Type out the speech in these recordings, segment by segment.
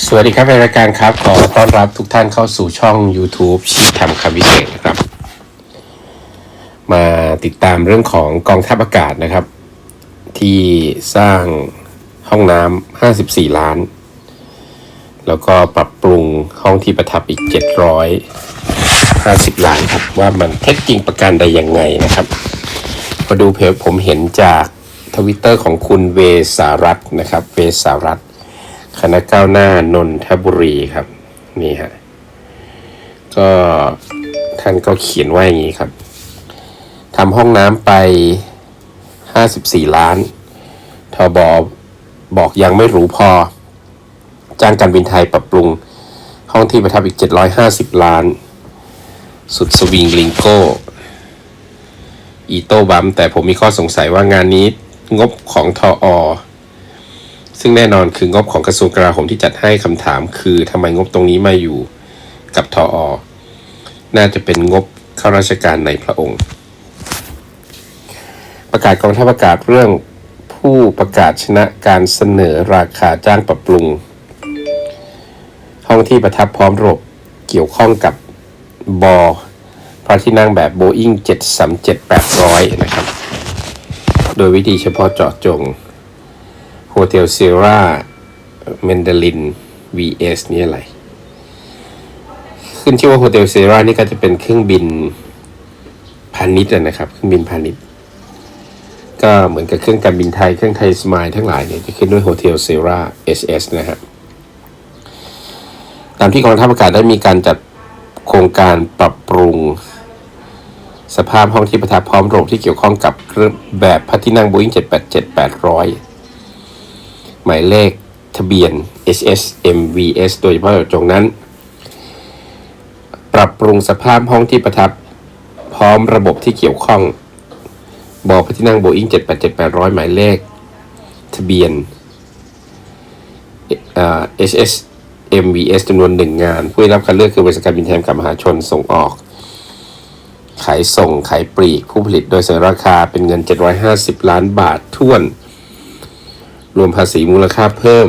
สวัสดีครับรายการครับ ขอต้อนรับทุกท่านเข้าสู่ช่อง YouTube ชีทำคำวิเศษนะครับ มาติดตามเรื่องของกองทัพอากาศนะครับ ที่สร้างห้องน้ำ54 ล้าน แล้วก็ปรับปรุงห้องที่ประทับอีก 750 ล้านครับ ว่ามันเท็จจริงประการใดอยังไงนะครับมาดูเพจผมเห็นจากทวิตเตอร์ของคุณเวสารัตน์นะครับ เวสารัตน์ คณะก้าวหน้านนทบุรีครับ นี่ฮะก็ท่านก็เขียนว่าอย่างนี้ครับทำห้องน้ำไป 54 ล้านทบอบอกยังไม่รู้พอ จ้างการบินไทยปรับปรุง ห้องที่ประทับอีก 750 ล้าน สุดสวิงลิงโก้ อีโต้บัมแต่ผมมีข้อสงสัยว่างานนี้งบของทออ ซึ่งแน่นอนคืองบของกระทรวงกลาโหมที่จัดให้คำถาม คือทำไมงบตรงนี้มาอยู่กับทออน่าจะเป็นงบข้าราชการในพระองค์ ประกาศกองทัพอากาศเรื่องผู้ประกาศชนะการเสนอราคาจ้างปรับปรุง ห้องที่ประทับพร้อมระบบเกี่ยวข้องกับบอพระที่นั่งแบบ Boeing 737-800 นะครับ โดยวิธีเฉพาะเจาะจง โฮเทลเซราเมนเดลิน vs นี่อะไร ขึ้นชื่อว่าโฮเทลเซรานี่ก็จะเป็นเครื่องบินพาณิชย์นะครับ เครื่องบินพาณิชย์ ก็เหมือนกับเครื่องการบินไทย เครื่องไทยสมายทั้งหลายเนี่ยจะขึ้นด้วยโฮเทลเซรา SS นะฮะตามที่กองทัพอากาศได้มีการจัดโครงการปรับปรุง สภาพห้องที่ประทับพร้อมระบบที่เกี่ยวข้องกับเครื่องแบบพระที่นั่ง Boeing 787-800 หมายเลขทะเบียน HSMVS โดยเฉพาะจงนั้น ปรับปรุงสภาพห้องที่ประทับ พร้อมระบบที่เกี่ยวข้อง บอพระที่นั่ง Boeing 787-800 หมายเลข ทะเบียน HSMVS จำนวนหนึ่งงาน ผู้ได้รับการเลือกคือบริษัทการบินไทยกับมหาชนส่งออก ขายส่งขายปลีกผู้ผลิตโดยเสนอราคาเป็นเงิน 750 ล้านบาทท้วน รวมภาษีมูลค่าเพิ่ม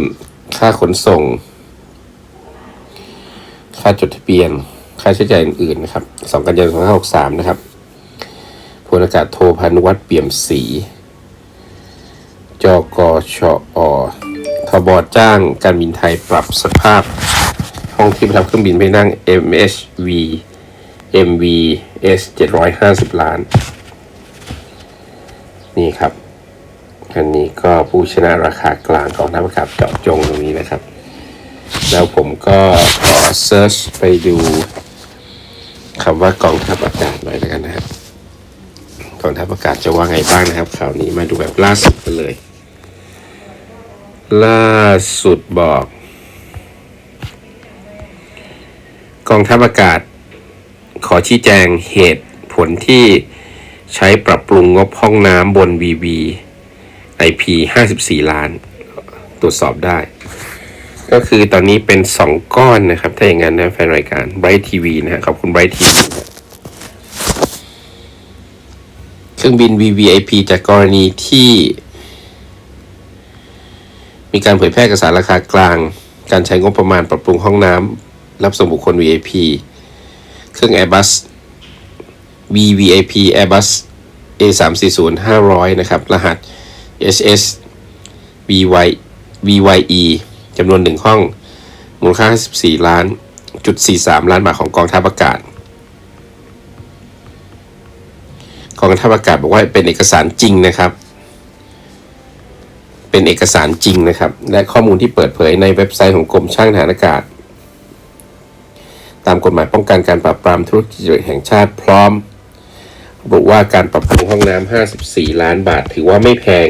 ค่าขนส่ง ค่าจดทะเบียน ค่าใช้จ่ายอื่นๆนะครับ2กันยายน2563นะครับพลอากาศโทพานุวัฒน์เปี่ยมศรีจกชอทบจ้างการบินไทยปรับสภาพ ห้องที่ประทับเครื่องบินไปนั่ง MHV MVS 750 ล้าน นี่ครับ อันนี้ก็ผู้ชนะราคากลางกองทัพอากาศเจาะจงตรงนี้นะครับ แล้วผมก็ขอเซิร์ชไปดูคำว่ากองทัพอากาศหน่อยแล้วกันนะครับกองทัพอากาศจะว่าไงบ้างนะครับข่าวนี้มาดูแบบล่าสุดกันเลย ล่าสุดบอก กองทัพอากาศ ขอชี้แจงเหตุผลที่ใช้ปรับปรุงงบห้องน้ำบน VV IP 54 ล้าน ตรวจสอบได้ ก็คือตอนนี้เป็น 2 ก้อนนะครับ ถ้าอย่างนั้นนะแฟนรายการ Bright TV นะฮะขอบคุณ Bright TV เครื่องบิน VVIP จากกรณีที่ มีการเผยแพร่เอกสารราคากลาง การใช้งบประมาณปรับปรุงห้องน้ำรับส่งบุคคล VIP เครื่อง Airbus VVIP Airbus A340 500 นะครับ รหัส HS VY VYE จำนวนหนึ่งห้อง มูลค่า 54 ล้านจุด43 ล้านบาทของกองทัพอากาศ กองทัพอากาศบอกว่าเป็นเอกสารจริงนะครับ เป็นเอกสารจริงนะครับ และข้อมูลที่เปิดเผยในเว็บไซต์ของกรมช่างทหารอากาศ ตามกฎหมายป้องกันการปราบปรามธุรกิจแห่งชาติพร้อมบอกว่าการปรับปรุงห้องน้ำ54 ล้านบาท ถือว่าไม่แพง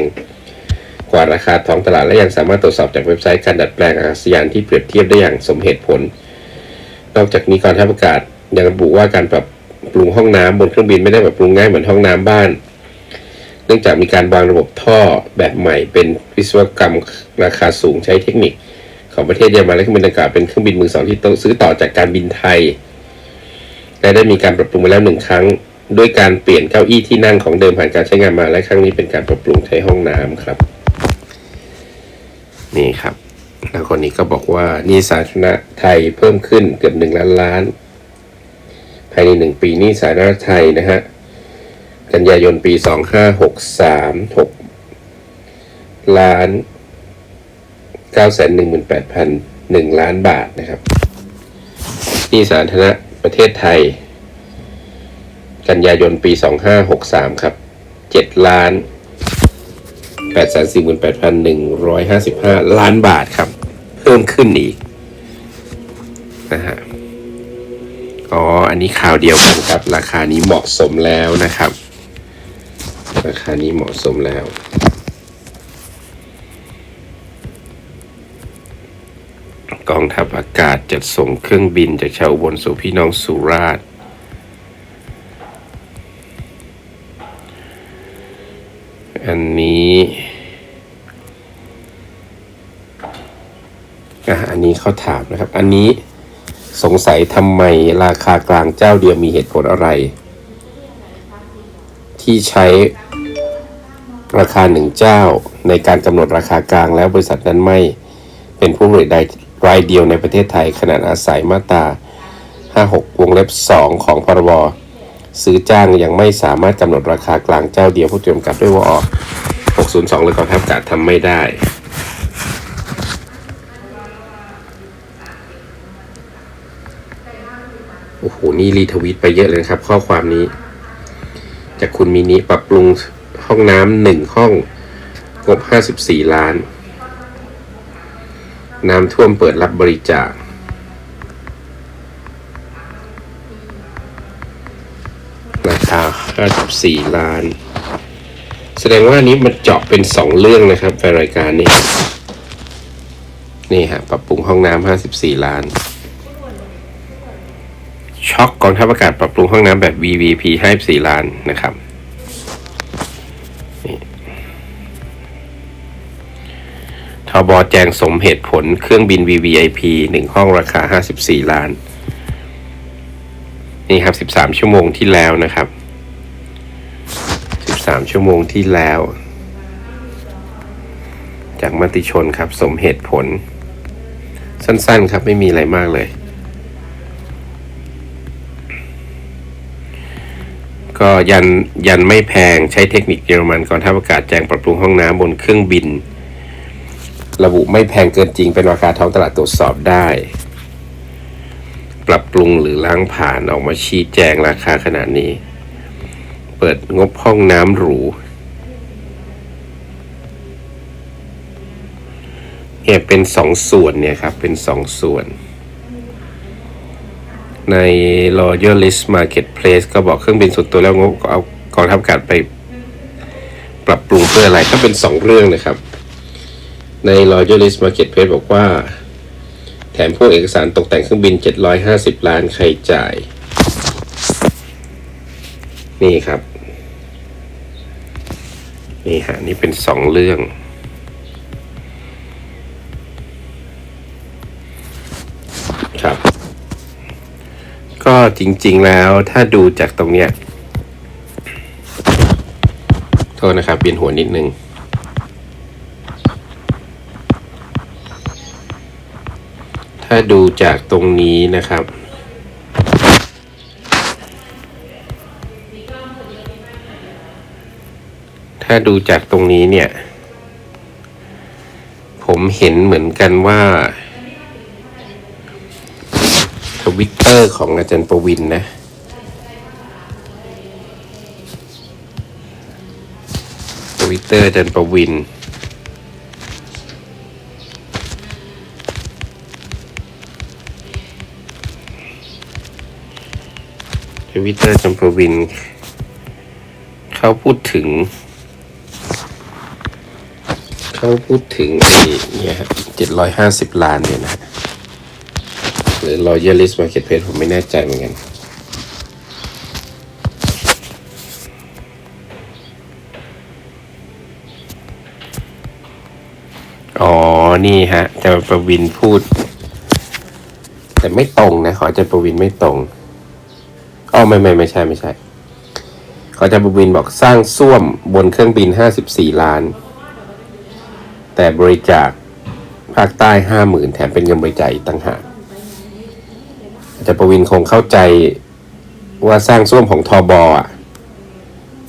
ว่าราคาท้องตลาดและยังสามารถตรวจสอบจากเว็บไซต์การดัดแปลงอากาศยานที่เปรียบเทียบได้อย่างสมเหตุผล นอกจากนี้กองทัพอากาศยังระบุว่าการปรับปรุงห้องน้ำบนเครื่องบินไม่ได้ปรับปรุงง่ายเหมือนห้องน้ำบ้าน เนื่องจากมีการวางระบบท่อแบบใหม่ เป็นวิศวกรรมราคาสูงใช้เทคนิค ของประเทศเยอรมันและเครื่องบินดังกล่าวเป็นเครื่องบินมือสองที่ต้องซื้อต่อจากการบินไทยและได้มีการปรับปรุงมาแล้วหนึ่งครั้งด้วยการเปลี่ยนเก้าอี้ที่นั่งของเดิมผ่านการใช้งานมาและครั้งนี้เป็นการปรับปรุงใช้ห้องน้ำครับ นี่ครับ แล้วคนนี้ก็บอกว่านี่สาธารณะไทยเพิ่มขึ้นเกือบหนึ่งล้านล้าน ภายในหนึ่งปีนี่สาธารณะไทยนะฮะ กันยายนปีสองห้าหกสามหกล้านเก้าแสนหนึ่งหมื่นแปดพันหนึ่งล้านบาทนะครับ นี่สาธารณะประเทศไทย กันยายนปีสองห้าหกสามครับเจ็ดล้าน แปดแสนสี่หมื่นแปดพันหนึ่งร้อยห้าสิบห้าล้านบาทครับ เพิ่มขึ้นอีกนะฮะอ๋อ อันนี้ข่าวเดียวกันครับ ราคานี้เหมาะสมแล้วนะครับ ราคานี้เหมาะสมแล้วกองทัพอากาศจัดส่งเครื่องบินจากชาวบนสู่พี่น้องสุราษฎร์อันนี้ นี้เขาถามนะครับ อันนี้สงสัยทำไมราคากลางเจ้าเดียวมีเหตุผลอะไร ที่ใช้ราคาหนึ่งเจ้าในการกำหนดราคากลางแล้วบริษัทนั้นไม่เป็นผู้ผลิตใดรายเดียวในประเทศไทยขนาดอาศัยมาตรา 56 วงเล็บ 2 ของพรบซื้อจ้างยังไม่สามารถกำหนดราคากลางเจ้าเดียวผู้จำกับด้วยว่าออก602 เลยกองทัพอากาศทำไม่ได้ โอ้โห นี่รีทวิตไปเยอะเลยครับ ข้อความนี้ จากคุณมินิปรับปรุงห้องน้ำหนึ่งห้องงบ54ล้าน น้ำท่วมเปิดรับบริจาคราคา54ล้าน แสดงว่านนี้มันเจาะเป็น2เรื่องนะครับในรายการนี้ นี่ฮะ ปรับปรุงห้องน้ำ54ล้าน ช็อกกองทัพอากาศปรับปรุงห้องน้ำแบบ VVP ให้4ล้านนะครับทบแจงสมเหตุผลเครื่องบิน VVIP หนึ่งห้องราคา 54 ล้าน นี่ครับ 13 ชั่วโมงที่แล้วนะครับ 13 ชั่วโมงที่แล้ว จากมติชนครับสมเหตุผล สั้นๆครับไม่มีอะไรมากเลย ก็ยันยันไม่แพงใช้เทคนิคเยอรมันกองทัพอากาศแจ้งปรับปรุงห้องน้ำบนเครื่องบิน ระบุไม่แพงเกินจริงเป็นราคาท้องตลาดตรวจสอบได้ ปรับปรุงหรือล้างผ่านออกมาชี้แจงราคาขนาดนี้ เปิดงบห้องน้ำหรูเนี่ยเป็นสองส่วนเนี่ยครับ เป็นสองส่วน ใน Royalist Marketplace ก็บอกเครื่องบินส่วนตัวแล้วงบเอากองทัพอากาศไปปรับปรุงเพื่ออะไรก็เป็นสองเรื่องนะครับ ใน Royalist Marketplace บอกว่า แถมพวกเอกสารตกแต่งเครื่องบิน 750 ล้านใครจ่าย นี่ครับ นี่ฮะ นี่เป็นสองเรื่อง ก็จริง ๆ แล้วถ้าดูจากตรงเนี้ยโทษนะครับเปลี่ยนหัวนิดนึงถ้าดูจากตรงนี้นะครับ ถ้าดูจากตรงนี้เนี่ย ผมเห็นเหมือนกันว่า วิตเตอร์ของอาจารย์ประวินนะ ทวิตเตอร์อาจารย์ประวิน ทวิตเตอร์อาจารย์ประวิน เขาพูดถึง เขาพูดถึงไอ้เนี่ยเจ็ดร้อยห้าสิบล้านเนี่ยนะ หรือ Royalist Marketplace ผมไม่แน่ใจเหมือนกัน อ๋อ นี่ฮะจารย์ประวินพูด แต่ไม่ตรงนะ ขอจารย์ประวินไม่ตรงอ๋อไม่ไม่ไม่ใช่ไม่ใช่ ขอจารย์ประวินบอกสร้างส้วมบนเครื่องบิน54ล้าน แต่บริจาคภาคใต้ห้าหมื่นแถมเป็นเงินบริจาคอีกต่างหาก จารย์ประวินคงเข้าใจว่าสร้างส้วมของทอบอะ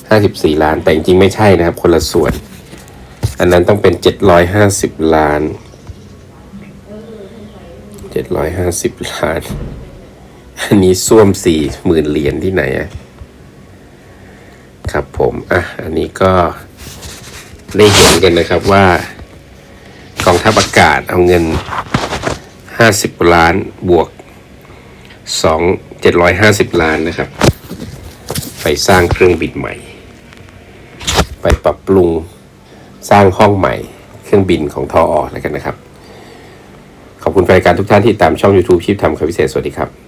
ห้าสิบสี่ล้าน แต่จริงๆไม่ใช่นะครับ คนละส่วน อันนั้นต้องเป็นเจ็ดร้อยห้าสิบล้านเจ็ดร้อยห้าสิบล้าน อันนี้ส้วมสี่หมื่นเหรียญที่ไหนอะครับผม อะ อันนี้ก็ได้เห็นกันนะครับว่ากองทัพอากาศเอาเงินห้าสิบล้านบวก สองเจ็ดร้อยห้าสิบล้านนะครับ ไปสร้างเครื่องบินใหม่ ไปปรับปรุงสร้างห้องใหม่ เครื่องบินของทออแล้วกันนะครับ ขอบคุณแฟนการทุกท่านที่ตามช่อง YouTube ชีพทำคำพิเศษ สวัสดีครับ